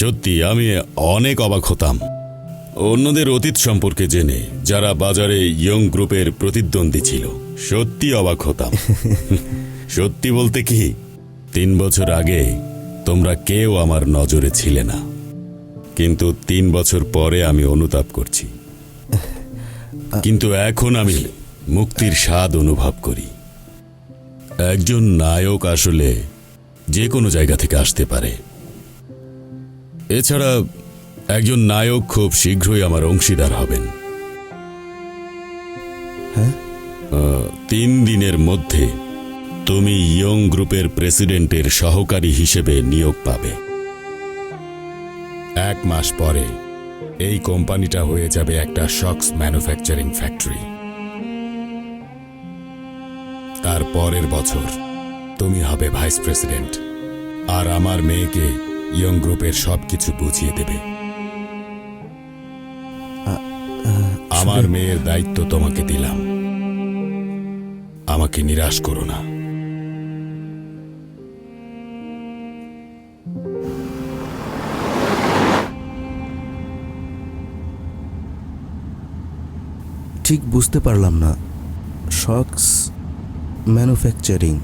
সত্যি আমি অনেক অবাক হতাম। অন্যদের অতীত সম্পর্কে জেনে যারা বাজারে ইয়ং গ্রুপের প্রতিদ্বন্দ্বী ছিল সত্যি অবাক হতাম। সত্যি বলতে কি তিন বছর আগে তোমরা কেউ আমার নজরে ছিলে না। কিন্তু তিন বছর পরে আমি অনুতাপ করছি। কিন্তু এখন আমি মুক্তির স্বাদ অনুভব করি। একজন নায়ক আসলে যে কোনো জায়গা থেকে আসতে পারে। এছাড়া একজন নায়ক খুব শীঘ্রই আমার অংশীদার হবেন। আহ, তিন দিনের মধ্যে তুমি ইয়ং গ্রুপের প্রেসিডেন্টের সহকারী হিসেবে নিয়োগ পাবে। এক মাস পরে এই কোম্পানিটা হয়ে যাবে একটা শক্স ম্যানুফ্যাকচারিং ফ্যাক্টরি। তার পরের বছর তুমি হবে ভাইস প্রেসিডেন্ট আর আমার মেয়েকে ইয়ং গ্রুপের সবকিছু বুঝিয়ে দেবে। আমার মেয়ের দায়িত্ব তোমাকে দিলাম। আমাকে নিরাশ করো না। ঠিক বুঝতে পারলাম না। শক্স ম্যানুফ্যাকচারিং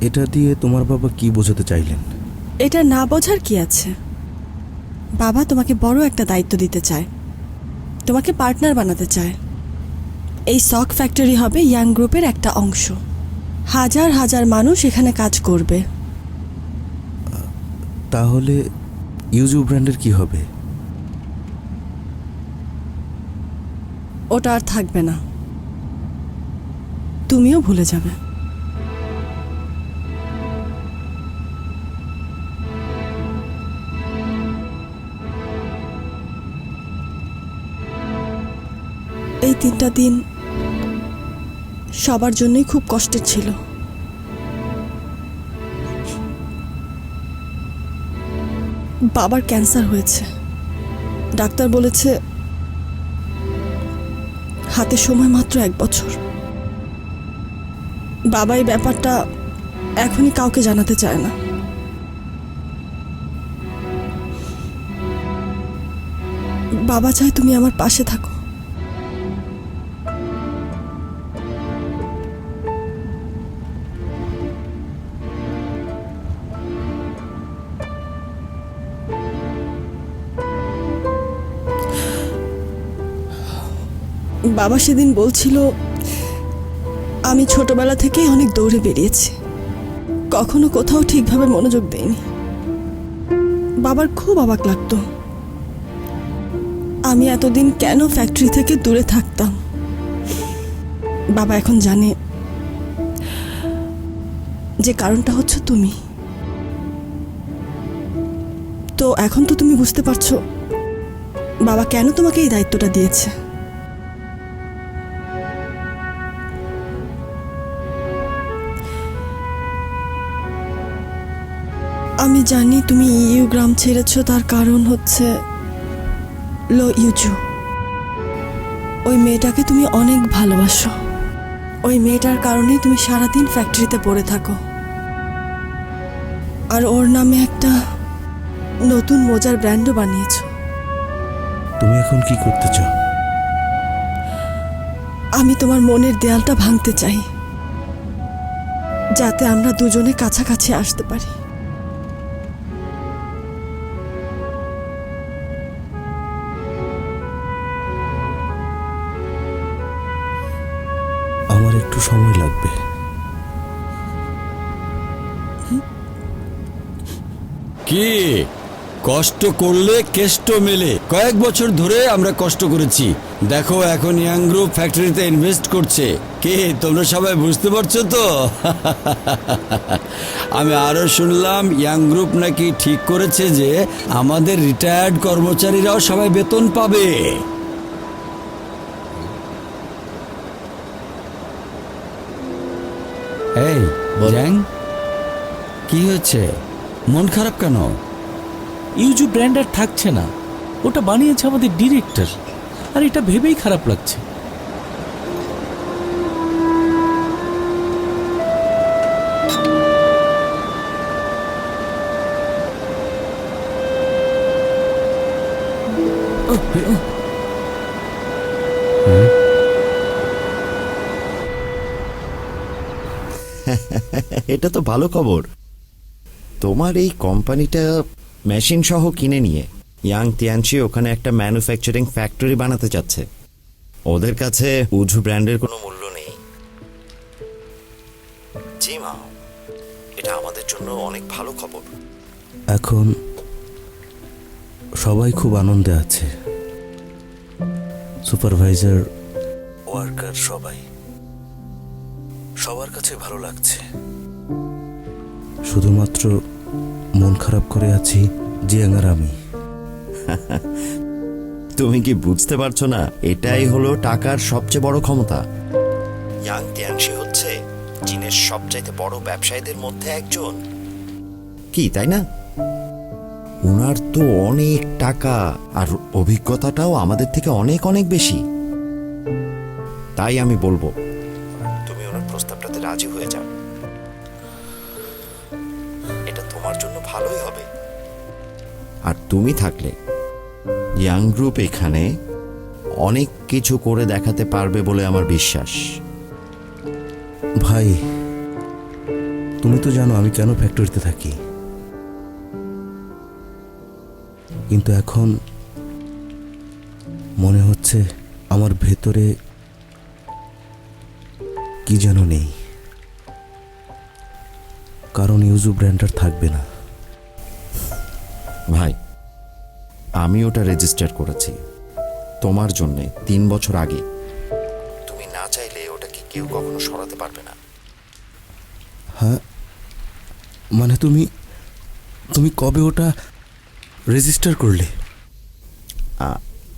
এটা দিয়ে তোমার বাবা কি বোঝাতে চাইলেন? এটা না বোঝার কি আছে? বাবা তোমাকে বড় একটা দায়িত্ব দিতে চায়। তোমাকে পার্টনার বানাতে চায়। এই সক ফ্যাক্টরি হবে ইয়াং গ্রুপের একটা অংশ। হাজার হাজার মানুষ এখানে কাজ করবে। তাহলে ইউজু ব্র্যান্ডের কি হবে? ওটা আর থাকবে না। তুমিও ভুলে যাবে। তিনটা দিন সবার জন্যই খুব কষ্টের ছিল। বাবার ক্যান্সার হয়েছে। ডাক্তার বলেছে হাতে সময় মাত্র এক বছর। বাবা এই ব্যাপারটা এখনই কাউকে জানাতে চায় না। বাবা চায় তুমি আমার পাশে থাকো। বাবা সেদিন বলছিল, আমি ছোটবেলা থেকেই অনেক দৌড়ে বেরিয়েছি। কখনো কোথাও ঠিকভাবে মনোযোগ দেইনি। বাবার খুব অবাক লাগতো। আমি এতদিন কেন ফ্যাক্টরি থেকে দূরে থাকতাম? বাবা এখন জানে যে কারণটা হচ্ছে তুমি। তো এখন তো তুমি বুঝতে পারছ, বাবা কেন তোমাকে এই দায়িত্বটা দিয়েছে? আমি জানি তুমি ইউ গ্রাম ছেড়েছো তার কারণ হচ্ছে লো ইউজু। ওই মেয়েটাকে তুমি অনেক ভালোবাসো। ওই মেয়েটার কারণেই তুমি সারাদিন ফ্যাক্টরিতে পড়ে থাকো। আর ওর নামে একটা নতুন মোজার ব্র্যান্ডও বানিয়েছো। তুমি এখন কি করতে চাও? আমি তোমার মনের দেয়ালটা ভাঙতে চাই যাতে আমরা দুজনে কাছাকাছি আসতে পারি। একটু সময় লাগবে। কি? কষ্ট করলে কেষ্ট মেলে। কয়েক বছর ধরে আমরা কষ্ট করেছি। দেখো এখন ইয়াং গ্রুপ ফ্যাক্টরিতে ইনভেস্ট করছে। কে? তোমরা সবাই বুঝতে পারছ তো? আমি আরও শুনলাম, ইয়াং গ্রুপ নাকি ঠিক করেছে যে আমাদের রিটায়ার্ড কর্মচারীরাও সবাই বেতন পাবে। এই জ্যাং কি হয়েছে? মন খারাপ কেন? ইউজু ব্র্যান্ড আর থাকছে না। ওটা বানিয়েছে আমাদের ডিরেক্টর। আর এটা ভেবেই খারাপ লাগছে। এটা তো ভালো খবর। তোমার এই কোম্পানিটা মেশিন সহ কিনে নিয়ে ইয়াং তিয়ানশি ওখানে একটা ম্যানুফ্যাকচারিং ফ্যাক্টরি বানাতে চাচ্ছে। ওদের কাছে উজু ব্র্যান্ডের কোনো মূল্য নেই। জি মা, এটা আমাদের জন্য অনেক ভালো খবর। এখন সবাই খুব আনন্দে আছে। সুপারভাইজার, ওয়ার্কার সবাই। সবার কাছে ভালো লাগছে। শুধুমাত্র মন খারাপ করে আছি জিয়াং আর আমি। তুমি কি বুঝতে পারছ না? এটাই হলো টাকার সবচেয়ে বড় ক্ষমতা। ইয়াং তিয়ানশি হচ্ছে চীনের সবচাইতে বড় ব্যবসায়ীদের মধ্যে একজন। কি তাই না? ওনার তো অনেক টাকা আর অভিজ্ঞতাটাও আমাদের থেকে অনেক অনেক বেশি। তাই আমি বলব তোমার জন্য ভালোই হবে। আর তুমি থাকলে ইয়াং গ্রুপ এখানে অনেক কিছু করে দেখাতে পারবে বলে আমার বিশ্বাস। ভাই তুমি তো জানো আমি কেন ফ্যাক্টরিতে থাকি। কিন্তু এখন মনে হচ্ছে আমার ভেতরে কি যেন নেই। কারণ ইউজু ব্র্যান্ডার থাকবে না। ভাই আমি ওটা রেজিস্টার করেছি। তোমার জন্যে তিন বছর আগে। তুমি না চাইলে ওটাকে কেউ কখনো সরাতে পারবে না। হ্যাঁ মানে তুমি তুমি কবে ওটা রেজিস্টার করলে?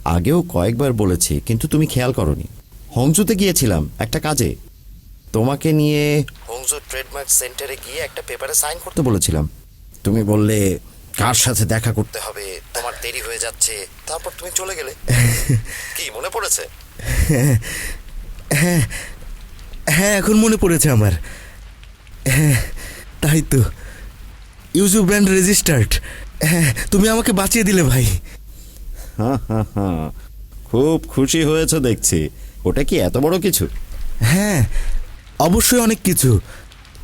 আগেও কয়েকবার বলেছি কিন্তু তুমি খেয়াল করনি। হংজুতে গিয়েছিলাম একটা কাজে। তোমাকে নিয়ে হংজু ট্রেডমার্ক সেন্টারে গিয়ে একটা পেপারে সাইন করতে বলেছিলাম। তুমি বললে কার সাথে দেখা করতে হবে? তোমার দেরি হয়ে যাচ্ছে। তারপর তুমি চলে গেলে। কি মনে পড়েছে? হ্যাঁ হ্যাঁ এখন মনে পড়েছে আমার। হ্যাঁ তাই তো। ইউজু ব্র্যান্ড রেজিস্টার্ড হ্যাঁ তুমি আমাকে বাঁচিয়ে দিলে ভাই। হা, হা, হা। খুব খুশি হয়েছে দেখছি। ওটা কি এত বড় কিছু? হ্যাঁ অবশ্যই অনেক কিছু।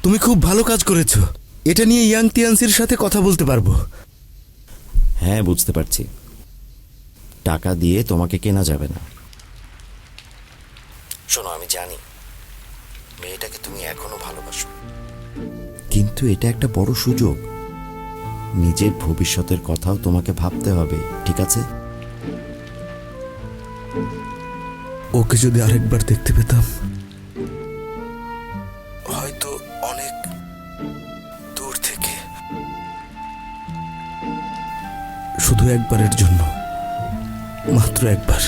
তুমি খুব ভালো কাজ করেছ। এটা নিয়ে ইয়াং তিয়ানসির সাথে কথা বলতে পারব। হ্যাঁ বুঝতে পারছি। টাকা দিয়ে তোমাকে কেনা যাবে না। শোনো আমি জানি। মেয়েটাকে তুমি এখনও ভালোবাসো। কিন্তু এটা একটা বড় সুযোগ। নিজের ভবিষ্যতের কথাও তোমাকে ভাবতে হবে ঠিক আছে? ওকে যদি আরেকবার দেখতে পেতাম। হয়তো অনেক দূর থেকে। শুধু একবারের জন্য মাত্র একবার।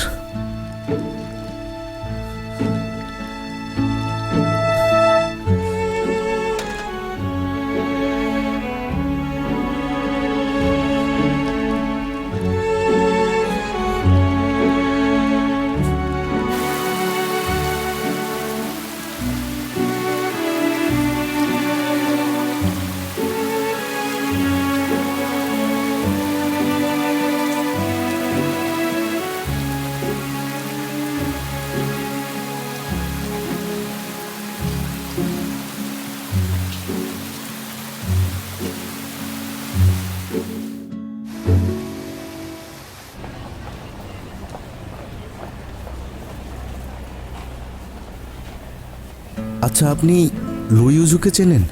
আচ্ছা আপনি লুইউজুকে চেনেন?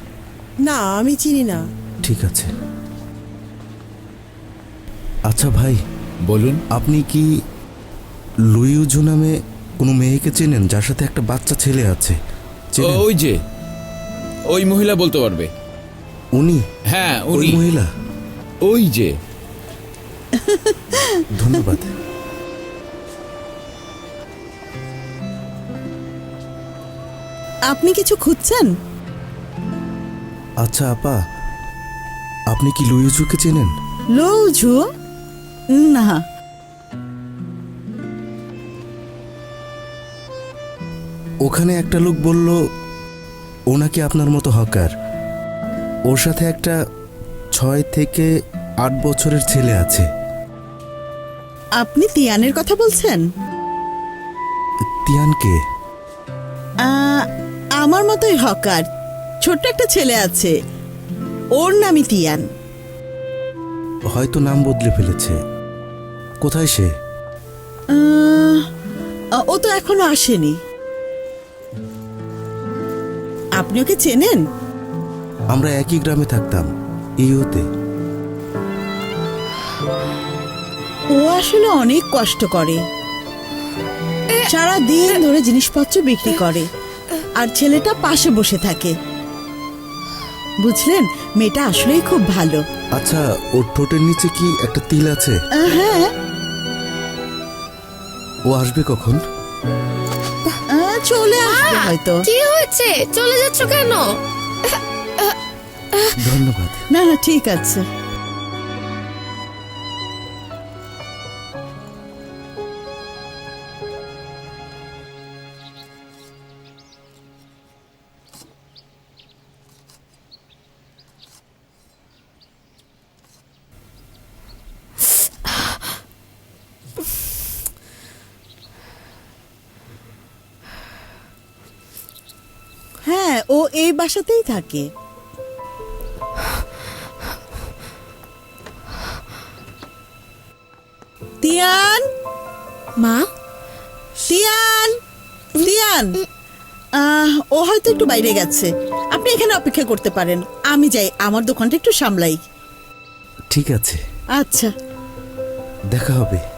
না আমি চিনি না। ঠিক আছে। আচ্ছা ভাই বলুন। আপনি কি লুইউজু নামে কোনো মেয়েকে চেনেন? যার সাথে একটা বাচ্চা ছেলে আছে। চেনেন? ওই যে। ওই মহিলা বলতে পারবে। উনি? হ্যাঁ ওই উনি মহিলা? ওই যে। ধন্যবাদ। আপনি কিছু খুঁজছেন? আচ্ছা আপা আপনি কি লুইউজুকে চেনেন? লৌঝু না। ওখানে একটা লোক বলল ও নাকি আপনার মতো হকার। ওর সাথে একটা ছয় থেকে আট বছরের ছেলে আছে। আপনি তিয়ানের কথা বলছেন? তিয়ানকে? আমার মতোই হকার। ছোট্ট একটা ছেলে আছে। ওর নামই তিয়ান। হয়তো নাম বদলে ফেলেছে। কোথায় সে? আহ, ও তো এখনও আসেনি। আপনি ওকে চেনেন? আমরা একই গ্রামে থাকতাম ইউতে। ও আসলে অনেক কষ্ট করে। সারা দিন ধরে জিনিসপত্র বিক্রি করে। আর ছেলেটা পাশে বসে থাকে। বুঝলেন মেয়েটা আসলেই খুব ভালো। আচ্ছা ওর ঠোঁটের নিচে কি একটা তিল আছে? হ্যাঁ। ও আসবে কখন? আহ, চলে আসবে হয়তো। কি হয়েছে? চলে যাচ্ছ কেন? ধন্যবাদ। না না ঠিক আছে। বাসাতেই থাকে। তিয়ান? মা? তিয়ান? তিয়ান? আহ, ও হয়তো একটু বাইরে গেছে। আপনি এখানে অপেক্ষা করতে পারেন। আমি যাই আমার দোকানটা একটু সামলাই। ঠিক আছে। আচ্ছা। দেখা হবে।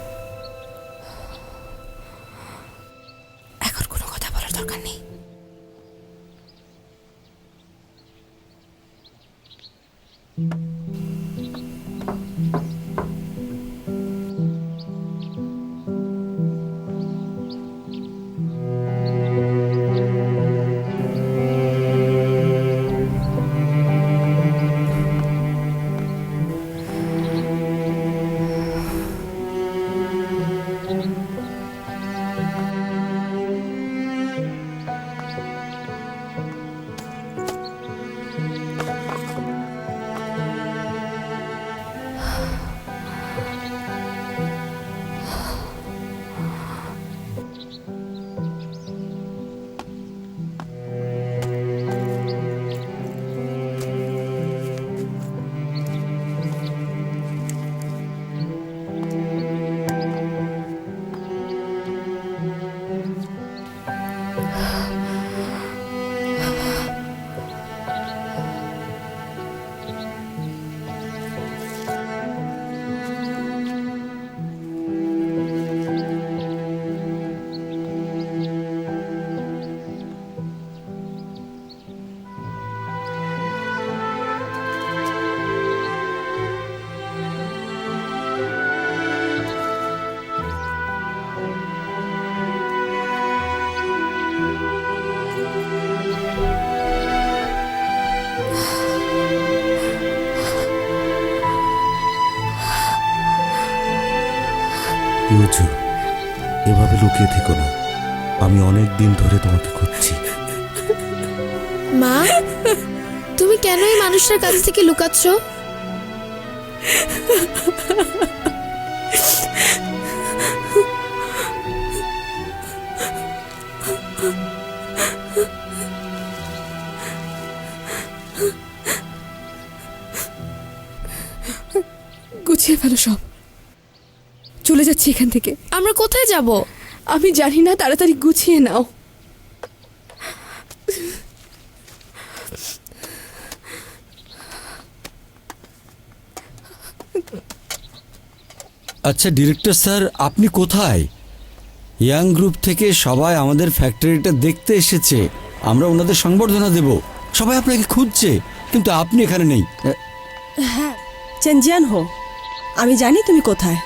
এভাবে লুকিয়ে থেকো না। আমি অনেক দিন ধরে তোমাকে খুঁজছি। মা, তুমি কেন এই মানুষটার কাছ থেকে লুকাচ্ছ? গুছিয়ে ফেলো সব। চলে যাচ্ছি এখান থেকে। আমরা কোথায় যাব? আমি জানি না তাড়াতাড়ি গুছিয়ে নাও। আচ্ছা ডিরেক্টর স্যার আপনি কোথায়? ইয়াং গ্রুপ থেকে সবাই আমাদের ফ্যাক্টরিটা দেখতে এসেছে। আমরা ওনাদের সংবর্ধনা দেব। সবাই আপনাকে খুঁজছে কিন্তু আপনি এখানে নেই। হ্যাঁ চেঞ্জিয়ান হো। আমি জানি তুমি কোথায়।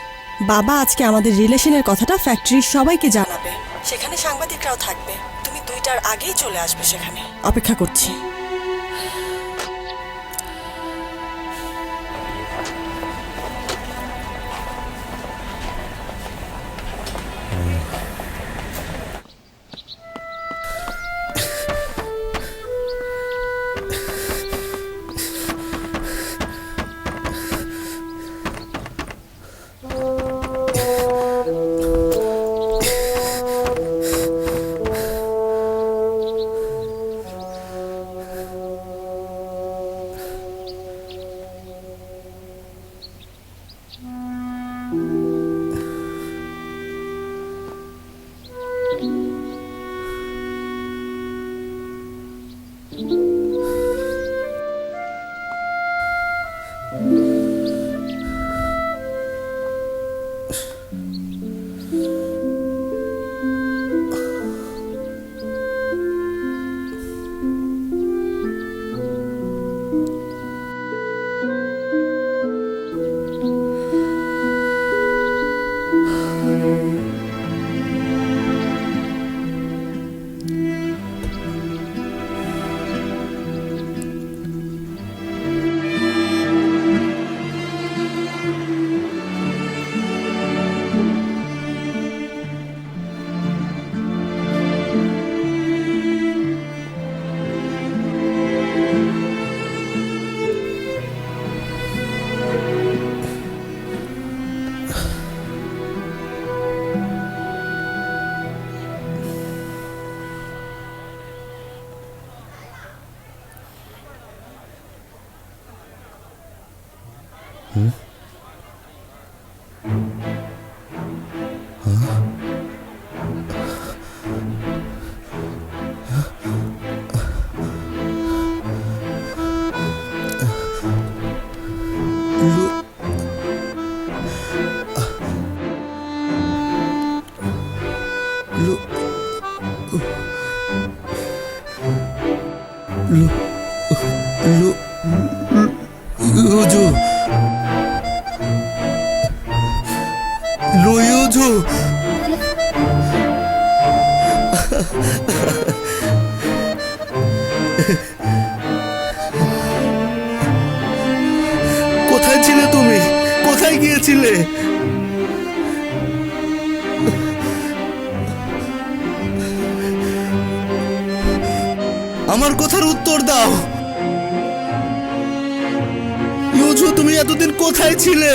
বাবা আজকে আমাদের রিলেশনের কথাটা ফ্যাক্টরির সবাইকে জানাবে। সেখানে সাংবাদিকরাও থাকবে। তুমি দুইটার আগেই চলে আসবে সেখানে। অপেক্ষা করছি। লু লুইউজু কোথায় ছিলে তুমি? কোথায় গিয়েছিলে? আমার কথার উত্তর দাও। ইউজু তুমি এতদিন কোথায় ছিলে?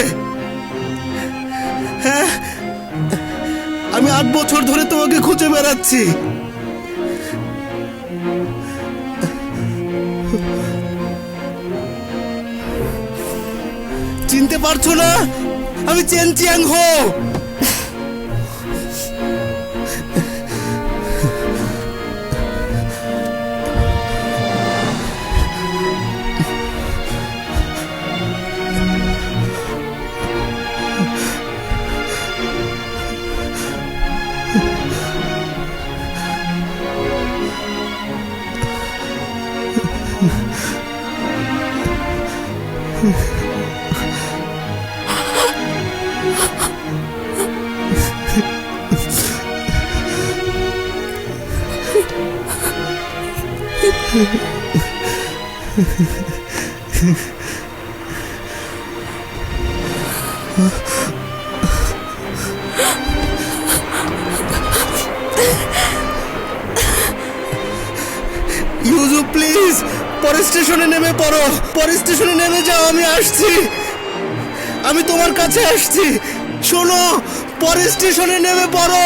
হ্যাঁ? আমি আট বছর ধরে তোমাকে খুঁজে বেড়াচ্ছি। চিনতে পারছ না? আমি Chen Chiang Ho. Yuju, please, পরের স্টেশনে নেমে পড়ো। পরের স্টেশনে নেমে যাও, আমি আসছি। আমি তোমার কাছে আসছি। শোনো, পরের স্টেশনে নেমে পড়ো।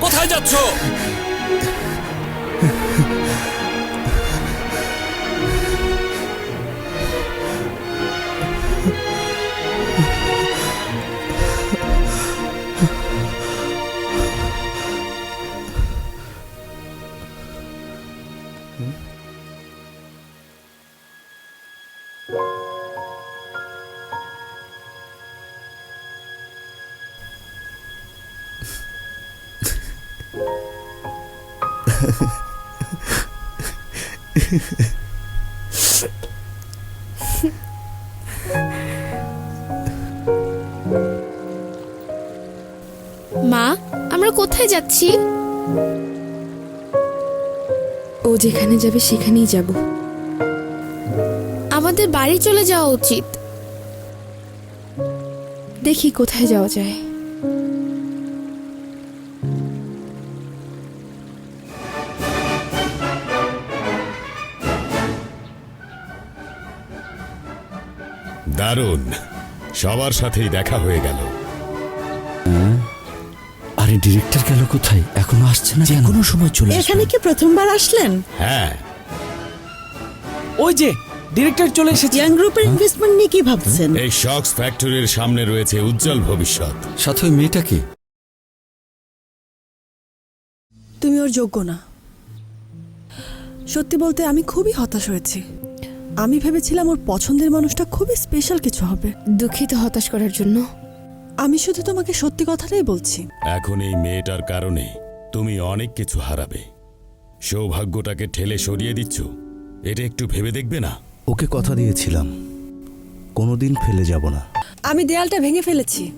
কোথায় যাচ্ছ মা আমরা কোথায় যাচ্ছি? ও যেখানে যাবে সেখানেই যাব। আমাদের বাড়ি চলে যাওয়া উচিত। দেখি কোথায় যাওয়া যায়। দারুণ। সবার সাথেই দেখা হয়ে গেল। আরে ডিরেক্টর গেল কোথায়? এখনও আসছে না কেন? কোনো সময় চলে এখানে কি প্রথমবার আসলেন? হ্যাঁ। ওই যে ডিরেক্টর চলে এসেছে। ইয়াং গ্রুপের ইনভেস্টমেন্ট নিয়ে কি ভাবছেন? এই শক্স ফ্যাক্টরির সামনে রয়েছে উজ্জ্বল ভবিষ্যৎ। সাথে ওই মেয়েটাকে তুমি ওর যোগ্য না। সত্যি বলতে আমি খুবই হতাশ হয়েছি। আমি ভেবেছিলাম ওর পছন্দের মানুষটা খুবই স্পেশাল কিছু হবে। দুঃখিত হতাশ করার জন্য। আমি শুধু তোমাকে সত্যি কথাটাই বলছি। এখন এই মেয়েটার কারণে তুমি অনেক কিছু হারাবে। সৌভাগ্যটাকে ঠেলে সরিয়ে দিচ্ছ। এটা একটু ভেবে দেখবে না? ওকে কথা দিয়েছিলাম। কোনোদিন ফেলে যাব না। আমি দেয়ালটা ভেঙে ফেলেছি।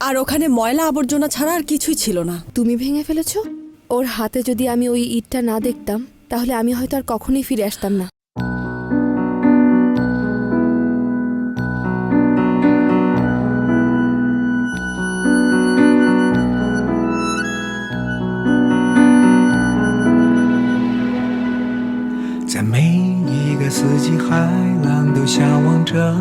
আর ওখানে ময়লা আবর্জনা ছাড়া আর কিছুই ছিল না। তুমি ভেঙে ফেলেছো? ওর হাতে যদি আমি ওই ইটটা না দেখতাম তাহলে আমি হয়তো আর কখনোই ফিরে আসতাম না। 向往着